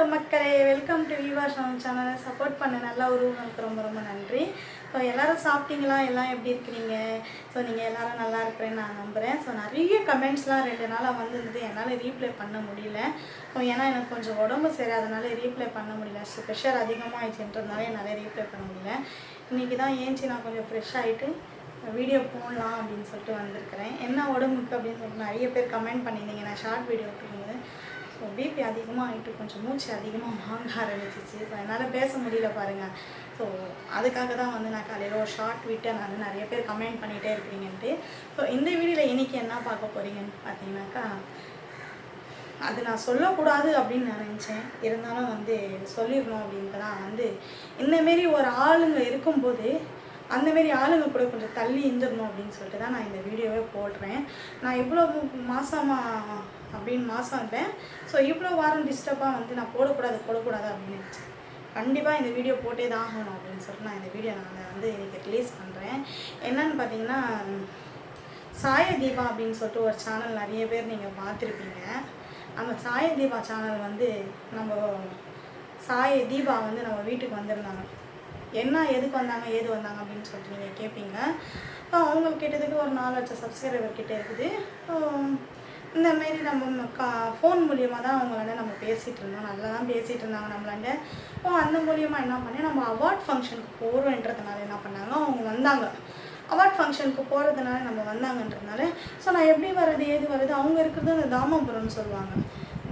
Hello மக்களே welcome to விவா ஷாம் சேனலை support பண்ண நல்ல உருவங்களுக்கு ரொம்ப ரொம்ப நன்றி. ஸோ எல்லாரும் சாப்பிட்டீங்களா? எல்லாம் எப்படி இருக்கிறீங்க? ஸோ நீங்கள் எல்லாரும் நல்லா இருக்கிறேன்னு நான் நம்புகிறேன் ஸோ நிறைய கமெண்ட்ஸ்லாம் ரெண்டு நாளாக வந்துருந்தது. என்னால் ரீப்ளை பண்ண முடியல. ஸோ ஏன்னா எனக்கு கொஞ்சம் உடம்பு சரியாதனால ரீப்ளை பண்ண முடியல. ஸோ ப்ரெஷர் அதிகமாக ஆயிடுச்சுன்றதுனால என்னால் ரீப்ளை பண்ண முடியல. இன்றைக்கி தான் ஏஞ்சி நான் கொஞ்சம் ஃப்ரெஷ் ஆகிட்டு வீடியோ போடலாம் அப்படின்னு சொல்லிட்டு வந்திருக்கிறேன். என்ன உடம்புக்கு அப்படின்னு சொல்லிட்டு நிறைய பேர் கமெண்ட் பண்ணியிருந்தீங்க. நான் ஷார்ட் வீடியோ போடும்போது ஸோ பிபி அதிகமாக ஆகிட்டு கொஞ்சம் மூச்சு அதிகமாக வாங்க ஆரம்பிச்சிச்சு. ஸோ என்னால் பேச முடியல பாருங்கள் ஸோ அதுக்காக தான் வந்து நான் காலையில் ஒரு ஷார்ட் விட்டு நான் நிறைய பேர் கமெண்ட் பண்ணிகிட்டே இருக்கிறீங்கன்ட்டு ஸோ இந்த வீடியோவில் இன்னைக்கு என்ன பார்க்க போகிறீங்கன்னு பார்த்தீங்கன்னாக்கா அது நான் சொல்லக்கூடாது அப்படின்னு நினச்சேன். இருந்தாலும் வந்து சொல்லிடணும் அப்படின்ட்டு தான் வந்து இந்தமாரி ஒரு ஆளுங்க இருக்கும்போது அந்தமாரி ஆளுங்க கூட கொஞ்சம் தள்ளி இருந்துடணும் அப்படின்னு சொல்லிட்டு தான் நான் இந்த வீடியோவே போடுறேன். நான் இவ்வளோ மாதமாக அப்படின்னு மாதம் இருப்பேன் ஸோ இவ்வளோ வாரம் டிஸ்டர்பாக வந்து நான் போடக்கூடாது போடக்கூடாது அப்படின்னு கண்டிப்பாக இந்த வீடியோ போட்டே தான் ஆகணும் அப்படின்னு சொல்லிட்டு நான் இந்த வீடியோ நான் வந்து இன்றைக்கி ரிலீஸ் பண்ணுறேன் என்னன்னு பார்த்தீங்கன்னா சாய தீபா அப்படின்னு சொல்லிட்டு ஒரு சேனல் நிறைய பேர் நீங்கள் பார்த்துருப்பீங்க. அந்த சாய தீபா சேனல் வந்து நம்ம சாய தீபா வந்து நம்ம வீட்டுக்கு வந்திருந்தாங்க. என்ன எதுக்கு வந்தாங்க ஏது வந்தாங்க அப்படின்னு சொல்லிட்டு நீங்கள் கேட்பீங்க அவங்க கிட்டத்துக்கு ஒரு நாலு லட்சம் சப்ஸ்கிரைபர் கிட்டே இருக்குது. இந்த மாரி நம்ம கா ஃபோன் மூலியமாக தான் அவங்களாண்ட நம்ம பேசிகிட்டு இருந்தோம். நல்லா தான் பேசிகிட்டு இருந்தாங்க நம்மளாண்ட. இப்போ அந்த மூலியமாக என்ன பண்ணி நம்ம அவார்ட் ஃபங்க்ஷனுக்கு போகிறோன்றதுனால என்ன பண்ணாங்க? அவங்க வந்தாங்க. அவார்ட் ஃபங்க்ஷனுக்கு போகிறதுனால நம்ம வந்தாங்கன்றதுனால. ஸோ நான் எப்படி வர்றது ஏது வர்றது? அவங்க இருக்கிறது அந்த தாமாபுரம்னு சொல்லுவாங்க.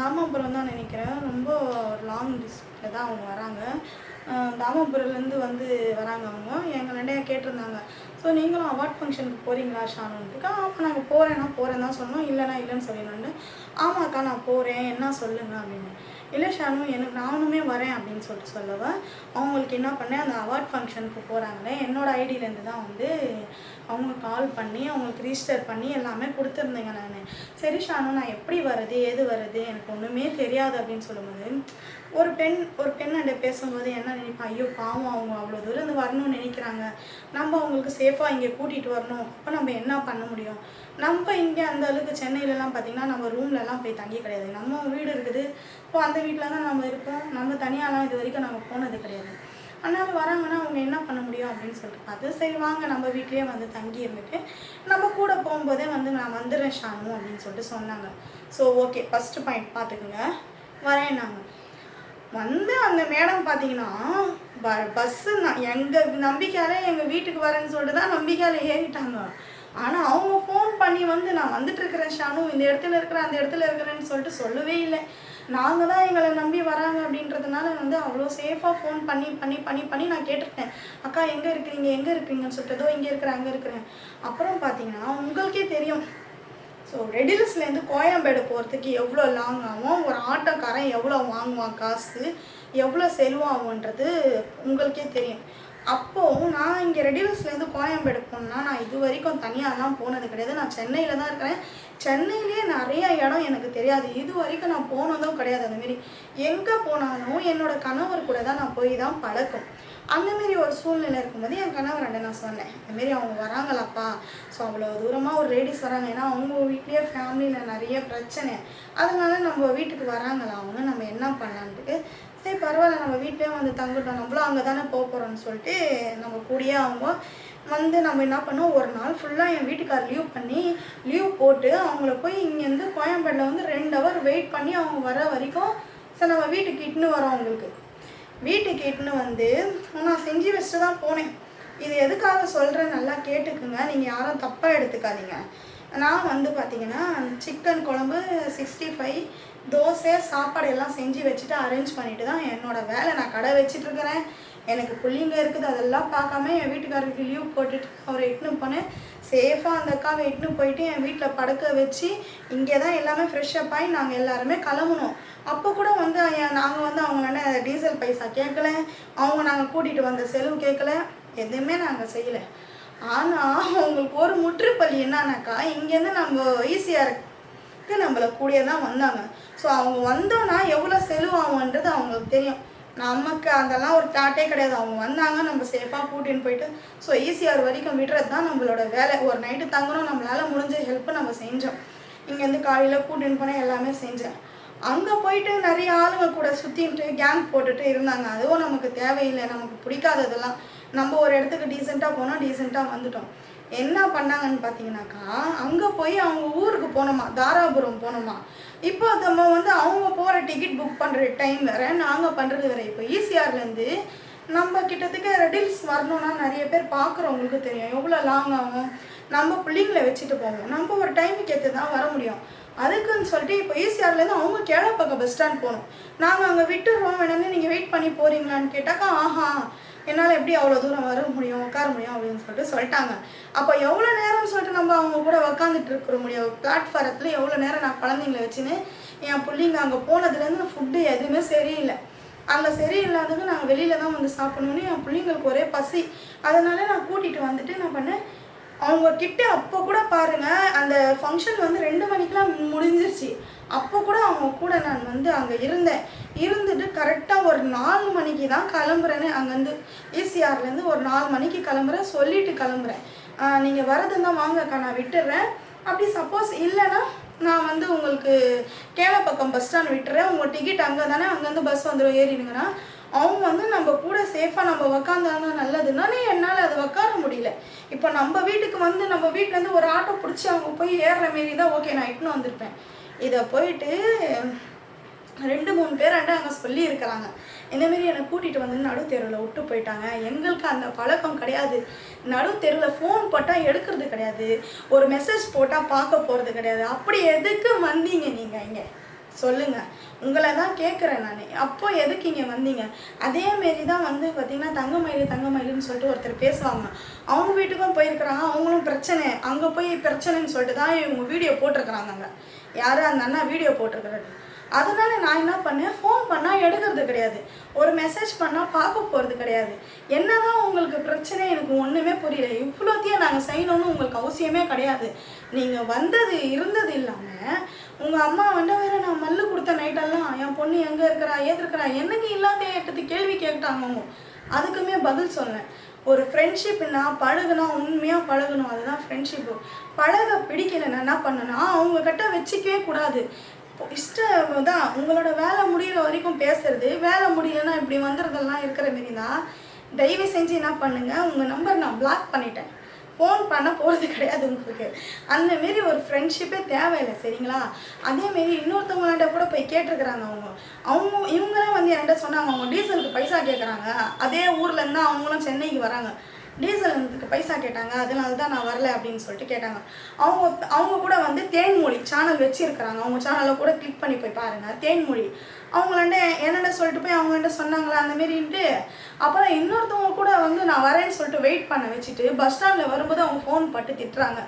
தாமாபுரம் தான் நினைக்கிறேன். ரொம்ப லாங் டிஸ்ட்ரிக்டில் தான் அவங்க வராங்க. தாமபுரிலேருந்து வந்து வராங்க அவங்க. எங்கள்கிட்ட கேட்டிருந்தாங்க. ஸோ நீங்களும் அவார்ட் ஃபங்க்ஷனுக்கு போகிறீங்களா ஷானுன்ட்டுக்கா ஆமாம் நாங்கள் போகிறேன்னா போகிறேன் தான் சொன்னோம். இல்லைனா இல்லைன்னு சொல்லிடணுன்னு ஆமாக்கா நான் போகிறேன் என்ன சொல்லுங்க? அப்படின்னு. இல்லை ஷானு எனக்கு நானுமே வரேன் அப்படின்னு சொல்லிட்டு சொல்லவ அவங்களுக்கு என்ன பண்ணேன் அந்த அவார்ட் ஃபங்க்ஷனுக்கு போகிறாங்களே என்னோடய ஐடியிலேருந்து தான் வந்து அவங்க கால் பண்ணி அவங்களுக்கு ரிஜிஸ்டர் பண்ணி எல்லாமே கொடுத்துருந்தேங்க நான். சரி ஷானு நான் எப்படி வர்றது ஏது வர்றது எனக்கு ஒன்றுமே தெரியாது அப்படின்னு சொல்லும்போது ஒரு பெண் ஒரு பெண்ணாண்ட பேசும்போது என்ன நினைப்பா ஐயோ பாவம் அவங்க அவ்வளோ தூரம் இருந்து வரணும்னு நினைக்கிறாங்க. நம்ம அவங்களுக்கு சேஃபாக இங்கே கூட்டிகிட்டு வரணும். அப்போ நம்ம என்ன பண்ண முடியும்? நம்ம இங்கே அந்த அளவுக்கு சென்னையிலலாம் பார்த்திங்கன்னா நம்ம ரூம்லலாம் போய் தங்கி கிடையாது. நம்ம வீடு இருக்குது. இப்போ அந்த வீட்டில் தான் நம்ம இருப்போம் நம்ம தனியாலாம் இது வரைக்கும் நம்ம போனது கிடையாது. அதனால் வராங்கன்னா அவங்க என்ன பண்ண முடியும் அப்படின்னு சொல்லிட்டு பார்த்து சரி வாங்க நம்ம வீட்லேயே வந்து தங்கி இருந்துட்டு நம்ம கூட போகும்போதே வந்து நான் வந்துடுறேன் ஷானு அப்படின்னு சொல்லிட்டு சொன்னாங்க. ஸோ ஓகே ஃபஸ்ட்டு பாயிண்ட் பார்த்துக்குங்க. வரேன் நாங்கள் வந்து அந்த மேடம் பார்த்தீங்கன்னா ப பஸ்ஸு நான் எங்கள் நம்பிக்கையாலே எங்கள் வீட்டுக்கு வரேன்னு சொல்லிட்டு தான் நம்பிக்கையால் ஏறிட்டாங்க. ஆனால் அவங்க ஃபோன் பண்ணி வந்து நான் வந்துட்டு இருக்கிறேன் ஷானு இந்த இடத்துல இருக்கிறேன் அந்த இடத்துல இருக்கிறேன்னு சொல்லிட்டு சொல்லவே இல்லை. நாங்கள் தான் எங்களை நம்பி வராங்க அப்படின்றதுனால வந்து அவ்வளோ சேஃபாக ஃபோன் பண்ணி பண்ணி பண்ணி பண்ணி நான் கேட்டிருக்கேன் அக்கா எங்கே இருக்கிறீங்க எங்கே இருக்கிறீங்கன்னு சொல்லிட்டு ஏதோ இங்கே இருக்கிறேன் அங்கே இருக்கிறேன். அப்புறம் பார்த்தீங்கன்னா உங்களுக்கே தெரியும். ஸோ ரெடில்ஸ்லேருந்து கோயம்பேடு போகிறதுக்கு எவ்வளோ லாங் ஆகும்? ஒரு ஆட்டோக்காரன் எவ்வளோ வாங்குவான் காசு? எவ்வளோ செலவாகுன்றது உங்களுக்கே தெரியும். அப்போவும் நான் இங்கே ரெடில்ஸ்லேருந்து கோயம்பேடு போனேன்னா நான் இது வரைக்கும் தனியாக தான் போனது கிடையாது. நான் சென்னையில் தான் இருக்கிறேன் சென்னையிலேயே நிறைய இடம் எனக்கு தெரியாது. இது வரைக்கும் நான் போனதும் கிடையாது. அந்தமாரி எங்கே போனாலும் என்னோட கணவர் கூட தான் நான் போய் தான் பழக்கம். அந்தமாரி ஒரு சூழ்நிலை இருக்கும்போது என் கணவர் அண்ணன் நான் சொன்னேன் இந்தமாரி அவங்க வராங்களாப்பா. ஸோ அவ்வளோ தூரமாக ஒரு லேடிஸ் வராங்க. ஏன்னா அவங்க வீட்லேயே ஃபேமிலியில் நிறைய பிரச்சனை. அதனால நம்ம வீட்டுக்கு வராங்களா அவங்க நம்ம என்ன பண்ணலான்ட்டு சரி பரவாயில்ல நம்ம வீட்டிலே வந்து தங்கிட்டோம். நம்மளும் அங்கே தானே போக போகிறோம்னு சொல்லிட்டு நம்ம கூடயே அவங்க வந்து நம்ம என்ன பண்ணோம்? ஒரு நாள் ஃபுல்லாக என் வீட்டுக்கார் லீவ் பண்ணி லீவ் போட்டு அவங்கள போய் இங்கேருந்து கோயம்பேட்டில் வந்து ரெண்டு ஹவர் வெயிட் பண்ணி அவங்க வர வரைக்கும் சரி நம்ம வீட்டுக்கு இட்டுன்னு வரோம் அவங்களுக்கு. வீட்டுக்கு இட்டுன்னு வந்து நான் செஞ்சு வச்சுட்டு தான் போனேன். இது எதுக்காக சொல்கிறேன் நல்லா கேட்டுக்குங்க. நீங்கள் யாரும் தப்பாக எடுத்துக்காதீங்க. நான் வந்து பார்த்தீங்கன்னா சிக்கன் குழம்பு சிக்ஸ்டி ஃபைவ் தோசை சாப்பாடு எல்லாம் செஞ்சு வச்சுட்டு அரேஞ்ச் பண்ணிட்டு தான் என்னோடய வேலை. நான் கடை வச்சிட்ருக்கிறேன் எனக்கு பிள்ளைங்க இருக்குது. அதெல்லாம் பார்க்காம என் வீட்டுக்காரருக்கு லீவ் போட்டுட்டு அவரை இட்டுன்னு போனேன். சேஃபாக அந்த அக்காவை இட்டுன்னு போயிட்டு என் வீட்டில் படுக்க வச்சு இங்கே தான் எல்லாமே ஃப்ரெஷ்ஷப் ஆகி நாங்கள் எல்லாருமே கிளம்புனோம். அப்போ கூட வந்து நாங்கள் வந்து அவங்க என்ன டீசல் பைசா கேட்கல. அவங்க நாங்கள் கூட்டிகிட்டு வந்த செலவு கேட்கல. எதுவுமே நாங்கள் செய்யலை. ஆனால் அவங்களுக்கு ஒரு முற்றுப்பள்ளி என்னன்னாக்கா இங்கேருந்து நம்ம ஈஸியாக நம்மளை கூடிய தான் வந்தாங்க. ஸோ அவங்க வந்தோன்னா எவ்வளோ செலுவாகுன்றது அவங்களுக்கு தெரியும். நமக்கு அதெல்லாம் ஒரு தாட்டே கிடையாது. அவங்க வந்தாங்க நம்ம சேஃபாக கூட்டின்னு போயிட்டு ஸோ ஈஸியார் வரைக்கும் விடுறது தான் நம்மளோட வேலை. ஒரு நைட்டு தங்கணும் நம்மளால் முடிஞ்ச ஹெல்ப்பு நம்ம செஞ்சோம். இங்கேருந்து காலையில் கூட்டின்னு போனால் எல்லாமே செஞ்சேன். அங்கே போயிட்டு நிறைய ஆளுங்க கூட சுற்றிட்டு கேங் போட்டுட்டு இருந்தாங்க. அதுவும் நமக்கு தேவையில்லை நமக்கு பிடிக்காததெல்லாம். நம்ம ஒரு இடத்துக்கு டீசெண்டாக போனால் டீசெண்டாக வந்துட்டோம். என்ன பண்ணாங்கன்னு பார்த்தீங்கன்னாக்கா அங்கே போய் அவங்க ஊருக்கு போனோமா தாராபுரம் போனோமா. இப்போ நம்ம வந்து அவங்க போகிற டிக்கெட் புக் பண்ணுற டைம் வேறு நாங்கள் பண்ணுறது வேறு. இப்போ ஈசிஆர்லேருந்து நம்ம கிட்டத்தட்ட ரெடில்ஸ் வரணும்னா நிறைய பேர் பார்க்குறவங்களுக்கு தெரியும். எவ்வளோ லாங் ஆகும்? நம்ம பிள்ளைங்கள வச்சுட்டு போவோம். நம்ம ஒரு டைமுக்கு ஏற்று தான் வர முடியும். அதுக்குன்னு சொல்லிட்டு இப்போ ஈசிஆர்லேருந்து அவங்க கேளப்பக்கம் பஸ் ஸ்டாண்ட் போகணும். நாங்கள் அங்கே விட்டுடுறோம் வேணும்னு நீங்கள் வெயிட் பண்ணி போகிறீங்களான்னு கேட்டாக்கா ஆஹா என்னால் எப்படி அவ்வளோ தூரம் வர முடியும் உட்கார முடியும் அப்படின்னு சொல்லிட்டு சொல்லிட்டாங்க. அப்போ எவ்வளோ நேரம்னு சொல்லிட்டு நம்ம அவங்க கூட உக்காந்துட்டு இருக்கிற முடியும். பிளாட்ஃபாரத்தில் எவ்வளோ நேரம் நான் குழந்தைங்கள வச்சுன்னு என் பிள்ளைங்க அங்கே போனதுலேருந்து ஃபுட்டு எதுவுமே சரியில்லை. அங்கே சரியில்லாததுக்கு நாங்கள் வெளியில தான் வந்து சாப்பிடணும்னு என் பிள்ளைங்களுக்கு ஒரே பசி. அதனால நான் கூட்டிகிட்டு வந்துட்டு நான் பண்ணேன் அவங்க கிட்ட அப்போ கூட பாருங்கள் அந்த ஃபங்க்ஷன் வந்து ரெண்டு மணிக்கெலாம் முடிஞ்சிருச்சு. அப்போ கூட அவங்க கூட நான் வந்து அங்கே இருந்தேன். இருந்துட்டு கரெக்டாக ஒரு நாலு மணிக்கு தான் கிளம்புறேன்னு அங்கேருந்து ஈசிஆர்லேருந்து ஒரு நாலு மணிக்கு கிளம்புறேன் சொல்லிட்டு கிளம்புறேன். நீங்கள் வரதுந்தான் வாங்கக்கா நான் விட்டுடுறேன் அப்படி சப்போஸ் இல்லைன்னா நான் வந்து உங்களுக்கு கேளப்பக்கம் பஸ் ஸ்டாண்ட் விட்டுறேன். உங்கள் டிக்கெட் அங்கே தானே அங்கேருந்து பஸ் வந்துடும் ஏறிடுங்கன்னா அவங்க வந்து நம்ம கூட சேஃபாக நம்ம உக்காந்தாங்க நல்லதுனாலே என்னால் அதை உக்கார முடியல. இப்போ நம்ம வீட்டுக்கு வந்து நம்ம வீட்டிலேருந்து ஒரு ஆட்டோ பிடிச்சி அவங்க போய் ஏறுற மாரி தான் ஓகே நான் இட்டுன்னு வந்திருப்பேன். இதை போயிட்டு ரெண்டு மூணு பேர் அங்கே சொல்லி இருக்கிறாங்க இந்தமாரி என்னை கூட்டிகிட்டு வந்து நடுத்தெருவில் விட்டு போயிட்டாங்க. எங்களுக்கு அந்த பழக்கம் கிடையாது. நடுத்தெருவில் ஃபோன் போட்டால் எடுக்கிறது கிடையாது. ஒரு மெசேஜ் போட்டால் பார்க்க போகிறது கிடையாது. அப்படி எதுக்கு வந்தீங்க நீங்கள் இங்கே? சொல்லுங்கள் உங்களை தான் கேட்குறேன் நான். அப்போ எதுக்கு இங்கே வந்தீங்க? அதேமாரி தான் வந்து பார்த்தீங்கன்னா தங்கமயிலு தங்கமயிலுன்னு சொல்லிட்டு ஒருத்தர் பேசுவாங்க. அவங்க வீட்டுக்கும் போயிருக்கிறாங்க. அவங்களும் பிரச்சனை. அங்கே போய் பிரச்சனைன்னு சொல்லிட்டு தான் இவங்க வீடியோ போட்டிருக்கிறாங்க அங்கே. யாரும் அந்த அண்ணா வீடியோ போட்டிருக்கிறாரு. அதனால நான் என்ன பண்ணேன்? ஃபோன் பண்ணால் எடுக்கிறது கிடையாது. ஒரு மெசேஜ் பண்ணால் பார்க்க போகிறது கிடையாது. என்னதான் உங்களுக்கு பிரச்சனை எனக்கு ஒன்றுமே புரியல. இவ்வளோத்தையும் நாங்கள் செய்யணும்னு உங்களுக்கு அவசியமே கிடையாது. நீங்கள் வந்தது இருந்தது இல்லாமல் உங்கள் அம்மா வந்து வேற நான் மல்லு கொடுத்த நைட்டெல்லாம் என் பொண்ணு எங்கே இருக்கிறா ஏது இருக்கிறா என்னங்க இல்லாத ஏட்டது கேள்வி கேட்டாங்க அவங்க. அதுக்குமே பதில் சொன்னேன். ஒரு ஃப்ரெண்ட்ஷிப்னா பழகுனா உண்மையாக பழகணும். அதுதான் ஃப்ரெண்ட்ஷிப்பு பழக பிடிக்கல நான் என்ன பண்ணணும்? அவங்க கிட்ட வச்சுக்கவே கூடாது. இஷ்டம் தான் உங்களோட வேலை முடிகிற வரைக்கும் பேசுறது. வேலை முடியலன்னா இப்படி வந்துடுறதெல்லாம் இருக்கிற மாரி தான் தயவு செஞ்சு என்ன பண்ணுங்கள் உங்கள் நம்பர் நான் பிளாக் பண்ணிட்டேன். ஃபோன் பண்ண போகிறது கிடையாது உங்களுக்கு. அந்த மாரி ஒரு ஃப்ரெண்ட்ஷிப்பே தேவையில்லை சரிங்களா? அதேமாரி இன்னொருத்தவங்கள்ட்ட கூட போய் கேட்டிருக்கிறாங்க அவங்க. அவங்க இவங்களாம் வந்து என்கிட்ட சொன்னாங்க அவங்க டீசலுக்கு பைசா கேட்குறாங்க அதே ஊர்லேருந்து தான் அவங்களும் சென்னைக்கு வராங்க. டீசலுக்கு பைசா கேட்டாங்க அதனால தான் நான் வரல அப்படின்னு சொல்லிட்டு கேட்டாங்க. அவங்க அவங்க கூட வந்து தேன்மொழி சேனல் வச்சுருக்கிறாங்க. அவங்க சேனலை கூட கிளிக் பண்ணி போய் பாருங்கள் தேன்மொழி. அவங்களாண்ட என்னென்ன சொல்லிட்டு போய் அவங்கள்ட்ட சொன்னாங்களா அந்த மாரின்ட்டு அப்புறம் இன்னொருத்தவங்க கூட வந்து நான் வரேன்னு சொல்லிட்டு வெயிட் பண்ண வச்சுட்டு பஸ் ஸ்டாண்டில் வரும்போது அவங்க ஃபோன் பட்டு திட்டுறாங்க.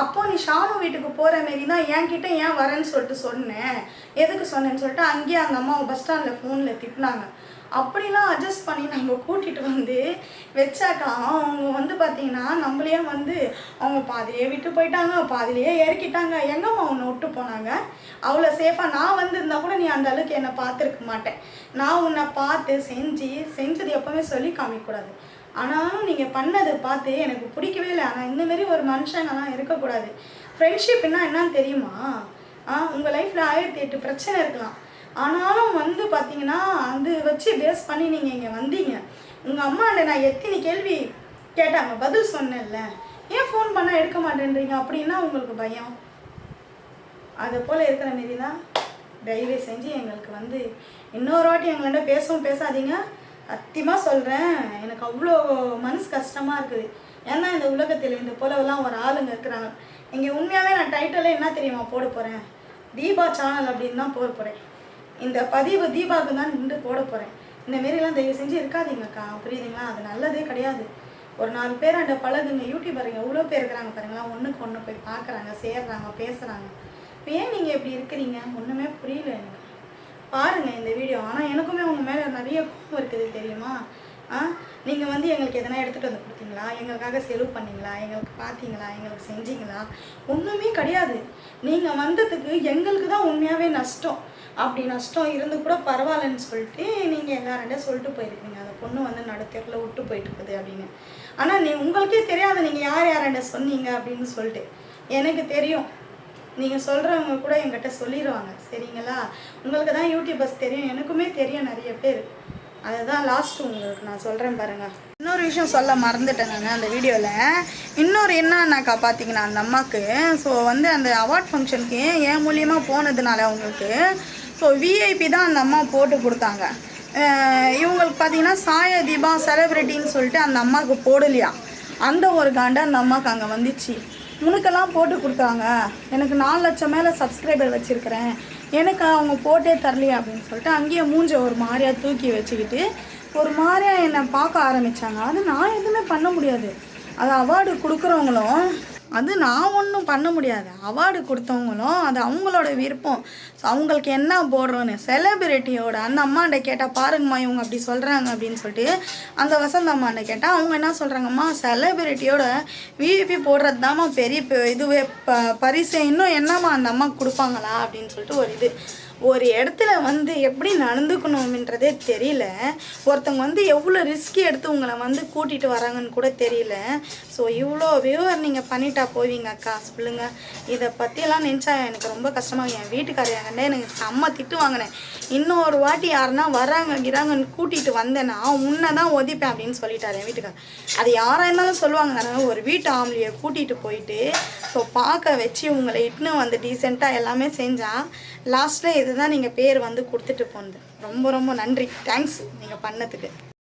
அப்போ நீ ஷாமு வீட்டுக்கு போகிற மாரி தான் என்கிட்ட ஏன் வரேன்னு சொல்லிட்டு சொன்னேன். எதுக்கு சொன்னேன்னு சொல்லிட்டு அங்கேயே அந்த அம்மா பஸ் ஸ்டாண்டில் ஃபோனில் திட்டினாங்க. அப்படிலாம் அட்ஜஸ்ட் பண்ணி நம்ம கூட்டிகிட்டு வந்து வச்சாக்கா அவங்க வந்து பார்த்தீங்கன்னா நம்மளையே வந்து அவங்க பாதிலேயே விட்டு போயிட்டாங்க பாதிலேயே இறக்கிட்டாங்க. எங்கம்மா உன்னை விட்டு போனாங்க? அவ்வளோ சேஃபாக நான் வந்து இருந்தால் கூட நீ அந்த அளவுக்கு என்னை பார்த்துருக்க மாட்டேன். நான் உன்னை பார்த்து செஞ்சு செஞ்சது எப்போவுமே சொல்லி காமிக்கக்கூடாது. ஆனாலும் நீங்கள் பண்ணதை பார்த்து எனக்கு பிடிக்கவே இல்லை. ஆனால் இந்தமாரி ஒரு மனுஷங்கெல்லாம் இருக்கக்கூடாது. ஃப்ரெண்ட்ஷிப்னா என்னன்னு தெரியுமா? ஆ உங்கள் லைஃப்பில் ஆயிரத்தி எட்டு பிரச்சனை இருக்கலாம். ஆனாலும் வந்து பார்த்தீங்கன்னா அது வச்சு பேஸ் பண்ணி நீங்கள் இங்கே வந்தீங்க. உங்கள் அம்மாண்ட நான் எத்தனை கேள்வி கேட்டாங்க பதில் சொன்னேன்ல. ஏன் ஃபோன் பண்ணால் எடுக்க மாட்டேன்றீங்க அப்படின்னா உங்களுக்கு பயம். அதை போல் இருக்கிற மாரி தான் தயவு செஞ்சு எங்களுக்கு வந்து இன்னொரு வாட்டி எங்கள்கிட்ட பேசவும் பேசாதீங்க. சத்தியமாக சொல்கிறேன் எனக்கு அவ்வளோ மனசு கஷ்டமாக இருக்குது. ஏன்னா இந்த உலகத்தில் இந்த போலவெல்லாம் ஒரு ஆளுங்க இருக்கிறாங்க. இங்கே உண்மையாகவே நான் டைட்டிலே என்ன தெரியுமா போட போகிறேன் தீபா சேனல் அப்படின்னு தான் போட போகிறேன் இந்த பதிவு தீபாவுக்கு தான் நின்று போட போகிறேன் இந்த மாரிலாம் தயவு செஞ்சு இருக்காதீங்கக்கா. புரியுதுங்களா? அது நல்லதே கிடையாது. ஒரு நாலு பேர் அந்த பழகுங்க யூடியூபருங்க எவ்வளோ பேர் இருக்கிறாங்க பாருங்களா ஒன்றுக்கு ஒன்று போய் பார்க்குறாங்க சேர்றாங்க பேசுகிறாங்க இப்போ ஏன் நீங்கள் இப்படி இருக்கிறீங்க? ஒன்றுமே புரியல எனக்கு. பாருங்கள் இந்த வீடியோ. ஆனால் எனக்குமே உங்கள் மேலே நிறைய கோபம் இருக்குது தெரியுமா? ஆ? நீங்கள் வந்து எங்களுக்கு எதனா எடுத்துகிட்டு வந்து கொடுத்தீங்களா? எங்களுக்காக செலவு பண்ணீங்களா? எங்களுக்கு பார்த்தீங்களா எங்களுக்கு செஞ்சீங்களா? ஒன்றுமே கிடையாது. நீங்கள் வந்ததுக்கு எங்களுக்கு தான் உண்மையாகவே நஷ்டம். அப்படி நஷ்டம் இருந்து கூட பரவாயில்லன்னு சொல்லிட்டு நீங்கள் எல்லார்கிட்ட சொல்லிட்டு போயிருக்கீங்க. அந்த பொண்ணு வந்து நடுத்தெருவில் விட்டு போயிட்டுருக்குது அப்படின்னு. ஆனால் நீ உங்களுக்கே தெரியாது நீங்கள் யார் யார்கிட்ட சொன்னீங்க அப்படின்னு சொல்லிட்டு. எனக்கு தெரியும். நீங்கள் சொல்கிறவங்க கூட என்கிட்ட சொல்லிடுவாங்க சரிங்களா? உங்களுக்கு தான் யூடியூபர்ஸ் தெரியும். எனக்குமே தெரியும் நிறைய பேர். அதுதான் லாஸ்ட் உங்களுக்கு நான் சொல்கிறேன் பாருங்கள் இன்னொரு விஷயம் சொல்ல மறந்துட்டேன் நான் அந்த வீடியோவில் இன்னொரு என்னன்னாக்கா பார்த்தீங்கன்னா அந்த அம்மாவுக்கு ஸோ வந்து அந்த அவார்ட் ஃபங்க்ஷனுக்கு என் மூலியமாக போனதுனால அவங்களுக்கு ஸோ விஐபி தான் அந்த அம்மா போட்டு கொடுத்தாங்க. இவங்களுக்கு பார்த்தீங்கன்னா சாய தீபா செலிப்ரிட்டின்னு சொல்லிட்டு அந்த அம்மாவுக்கு போடலையா? அந்த ஒரு காண்டை அந்த அம்மாவுக்கு அங்கே வந்துச்சு. உனக்கெல்லாம் போட்டு கொடுத்தாங்க. எனக்கு நாலு லட்சம் மேலே சப்ஸ்கிரைபர் வச்சுருக்கிறேன். எனக்கு அவங்க போட்டே தரலையா அப்படின்னு சொல்லிட்டு அங்கேயே மூஞ்ச ஒரு மாதிரியா தூக்கி வச்சுக்கிட்டு ஒரு மாதிரியா என்னை பார்க்க ஆரம்பித்தாங்க அது நான் எதுவுமே பண்ண முடியாது. அது அவார்டு கொடுக்குறவங்களும் அது நான் ஒன்றும் பண்ண முடியாது. அவார்டு கொடுத்தவங்களும் அது அவங்களோட விருப்பம். ஸோ அவங்களுக்கு என்ன போடுறோன்னு செலிபிரிட்டியோட அந்த அம்மாண்ட கேட்டால் பாருங்கம்மா இவங்க அப்படி சொல்கிறாங்க அப்படின்னு சொல்லிட்டு அந்த வசந்த அம்மாண்ட கேட்டால் அவங்க என்ன சொல்கிறாங்கம்மா செலிபிரிட்டியோட விஐபி போடுறது தாம்மா பெரிய பெ- இதுவே ப பரிசு. இன்னும் என்னம்மா அந்த அம்மா கொடுப்பாங்களா? அப்படின்னு சொல்லிட்டு ஒரு இது. ஒரு இடத்துல வந்து எப்படி நடந்துக்கணும்ன்றதே தெரியல. ஒருத்தவங்க வந்து எவ்வளோ ரிஸ்க் எடுத்து உங்களை வந்து கூட்டிகிட்டு வராங்கன்னு கூட தெரியல. ஸோ இவ்வளோ வியூவர் நீங்கள் பண்ணிட்டா போவீங்க அக்கா. சொல்லுங்க. இதை பற்றியெல்லாம் நினச்சா எனக்கு ரொம்ப கஷ்டமாக என் வீட்டுக்காரர் என்கிட்ட எனக்கு செம்ம திட்டு வாங்கினேன். இன்னொரு வாட்டி யாருன்னா வராங்க கிராங்கன்னு கூட்டிகிட்டு வந்தேன்னா உன்னை தான் ஒதிப்பேன் அப்படின்னு சொல்லிட்டாரு என் வீட்டுக்கார் அது யாராக இருந்தாலும் சொல்லுவாங்க. தானே ஒரு வீட்டு ஆம்லியை கூட்டிகிட்டு போயிட்டு ஸோ பார்க்க வச்சு உங்களை இட்டுன்னு வந்து டீசெண்டாக எல்லாமே செஞ்சால் லாஸ்ட்டில் இதுதான் நீங்கள் பேர் வந்து கொடுத்துட்டு போனது. ரொம்ப ரொம்ப நன்றி. தேங்க்ஸ் நீங்கள் பண்ணதுக்கு.